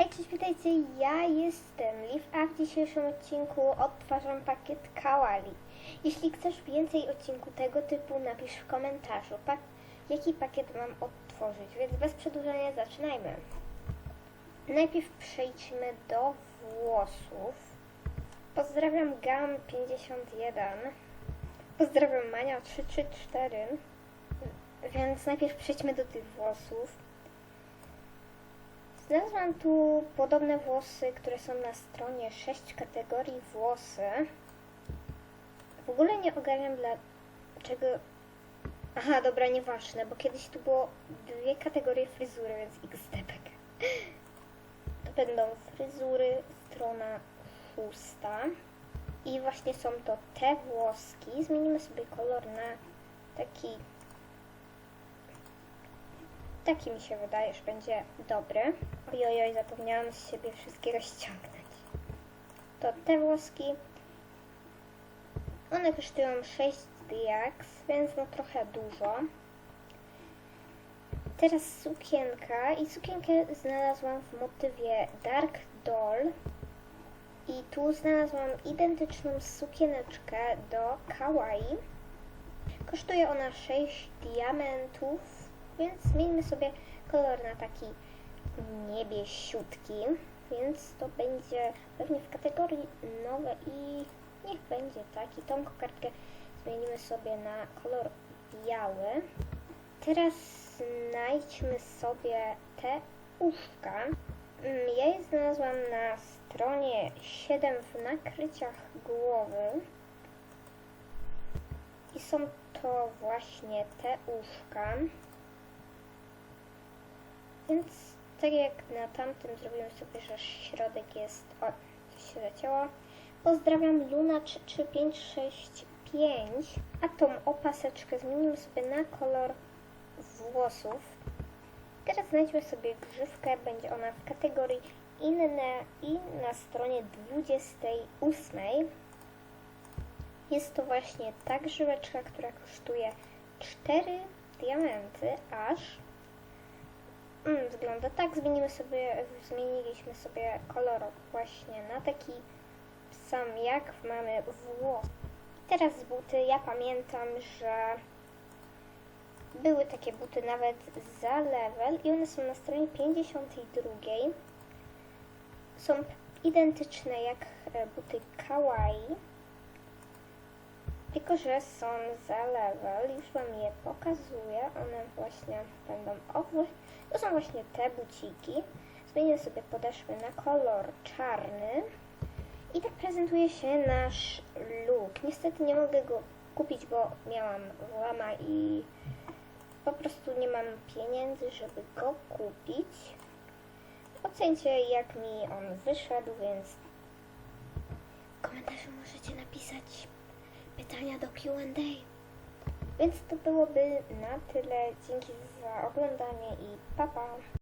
Hej, cześć, witajcie, ja jestem Liv, a w dzisiejszym odcinku odtwarzam pakiet Kawali. Jeśli chcesz więcej odcinku tego typu, napisz w komentarzu, jaki pakiet mam odtworzyć, więc bez przedłużania zaczynajmy. Najpierw przejdźmy do włosów. Pozdrawiam Gam51. Pozdrawiam Mania334. Więc najpierw przejdźmy do tych włosów. Znalazłam tu podobne włosy, które są na stronie 6 kategorii włosy. W ogóle nie ogarniam dlaczego... Aha, dobra, nieważne, bo kiedyś tu było dwie kategorie fryzury, więc xdebek. To będą fryzury, strona szósta. I właśnie są to te włoski. Zmienimy sobie kolor na taki Taki mi się wydaje, że będzie dobry. Ojojoj, zapomniałam z siebie wszystkiego ściągnąć. To te włoski. One kosztują 6 diaks, więc no trochę dużo. Teraz sukienka i sukienkę znalazłam w motywie Dark Doll. I tu znalazłam identyczną sukieneczkę do kawaii. Kosztuje ona 6 diamentów, więc zmieńmy sobie kolor na taki niebiesiutki, więc to będzie pewnie w kategorii nowe i niech będzie taki. Tą kokardkę zmienimy sobie na kolor biały. Teraz znajdźmy sobie te uszka. Mm, Ja je znalazłam na stronie 7 w nakryciach głowy. I są to właśnie te uszka. Więc tak jak na tamtym zrobimy sobie, że środek jest... O, coś się zacięło. Pozdrawiam Luna 33565. A tą opaseczkę zmienimy sobie na kolor włosów. Teraz znajdźmy sobie grzywkę. Będzie ona w kategorii inne i na stronie 28. Jest to właśnie ta grzyweczka, która kosztuje 4 diamenty aż. Mm, wygląda tak. Zmienimy sobie, zmieniliśmy sobie kolor właśnie na taki sam jak mamy włos. Teraz buty. Ja pamiętam, że były takie buty nawet za level i one są na stronie 52. Są identyczne jak e, buty kawaii, tylko że są za level. Już Wam je pokazuję. One właśnie będą owe. To są właśnie te buciki. Zmienię sobie podeszwy na kolor czarny. I tak prezentuje się nasz look. Niestety nie mogę go kupić, bo miałam łama i po prostu nie mam pieniędzy, żeby go kupić. Ocencie, jak mi on wyszedł, więc w komentarzu możecie napisać pytania do Q&A. Więc to byłoby na tyle. Dzięki za oglądanie i pa pa!